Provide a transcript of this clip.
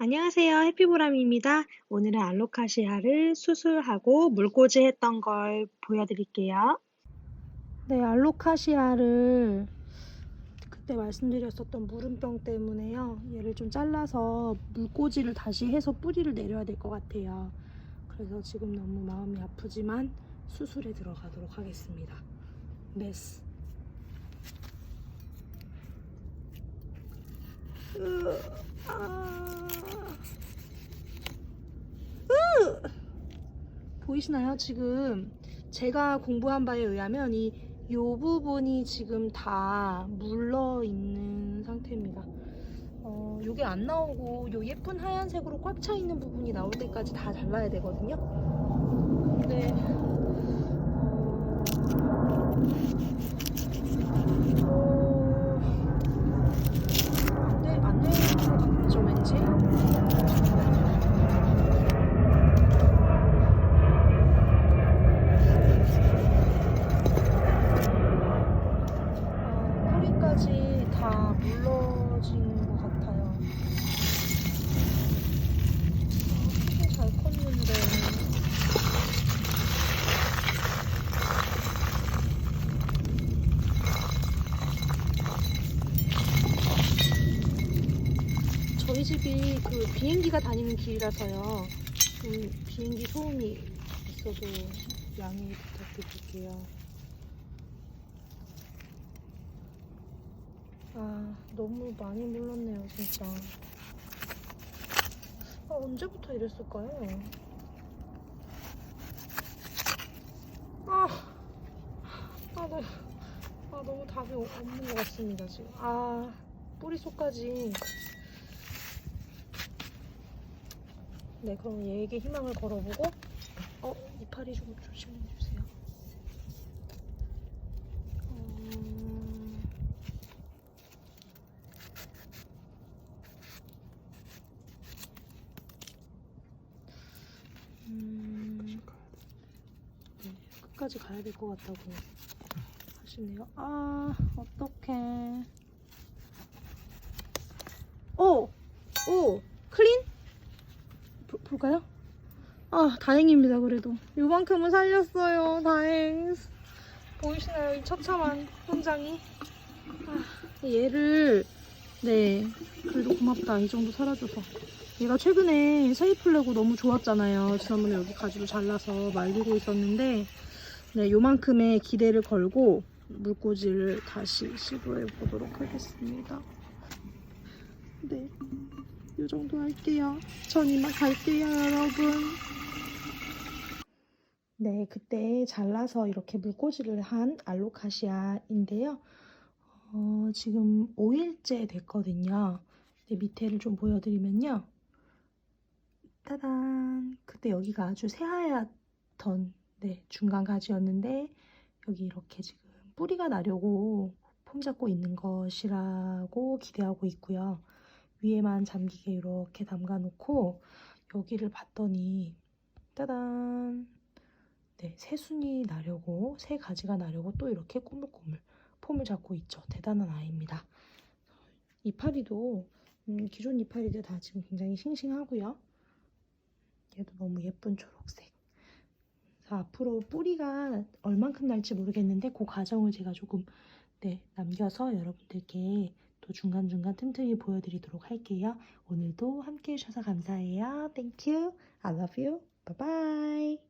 안녕하세요. 해피보람입니다. 오늘은 알로카시아를 수술하고 물꽂이 했던 걸 보여드릴게요. 네, 알로카시아를 그때 말씀드렸었던 물음병 때문에요. 얘를 좀 잘라서 물꽂이를 다시 해서 뿌리를 내려야 될 것 같아요. 그래서 지금 너무 마음이 아프지만 수술에 들어가도록 하겠습니다. 메스. 으, 아. 으! 보이시나요? 지금 제가 공부한 바에 의하면 이 요 부분이 지금 다 물러 있는 상태입니다. 어, 요게 안 나오고 요 예쁜 하얀색으로 꽉 차 있는 부분이 나올 때까지 다 잘라야 되거든요. 근데 어, 안 돼, 안 되는 것 같죠, 왠지? 아, 뿌리까지 다 물러진 것 같아요. 아, 잘 컸는데. 저희 집이 그 비행기가 다니는 길이라서요. 좀 비행기 소음이 있어도 양해 부탁드릴게요. 아, 너무 많이 물렀네요, 진짜. 아, 언제부터 이랬을까요? 아, 아, 너무, 아, 너무 답이 없- 없는 것 같습니다, 지금. 아, 뿌리 속까지. 네, 그럼 얘에게 희망을 걸어보고, 어, 이파리 좀 조심해주세요. 음... 음, 네, 끝까지 가야 될 것 같다고 하시네요. 아, 어떡해. 오! 오! 클린? 보- 볼까요? 아, 다행입니다, 그래도. 요만큼은 살렸어요, 다행. 보이시나요? 이 처참한 현장이. 아, 얘를, 네, 그래도 고맙다. 이 정도 살아줘서. 얘가 최근에 세이플레고 너무 좋았잖아요. 지난번에 여기 가지고 잘라서 말리고 있었는데, 네, 요만큼의 기대를 걸고 물꽂이를 다시 시도해 보도록 하겠습니다. 네, 요 정도 할게요. 전 이만 갈게요, 여러분. 네, 그때 잘라서 이렇게 물꽂이를 한 알로카시아인데요. 어, 지금 5일째 됐거든요. 네, 밑에를 좀 보여드리면요. 따단! 그때 여기가 아주 새하얗던 네, 중간 가지였는데 여기 이렇게 지금 뿌리가 나려고 폼 잡고 있는 것이라고 기대하고 있고요. 위에만 잠기게 이렇게 담가 놓고 여기를 봤더니 따단! 네, 새순이 나려고 새 가지가 나려고 또 이렇게 꾸물꾸물 폼을 잡고 있죠. 대단한 아이입니다. 이파리도 음, 기존 이파리들 다 지금 굉장히 싱싱하고요. 얘도 너무 예쁜 초록색. 그래서 앞으로 뿌리가 얼만큼 날지 모르겠는데 그 과정을 제가 조금 네, 남겨서 여러분들께 또 중간중간 틈틈이 보여드리도록 할게요. 오늘도 함께 해주셔서 감사해요. You. I love you. Bye bye.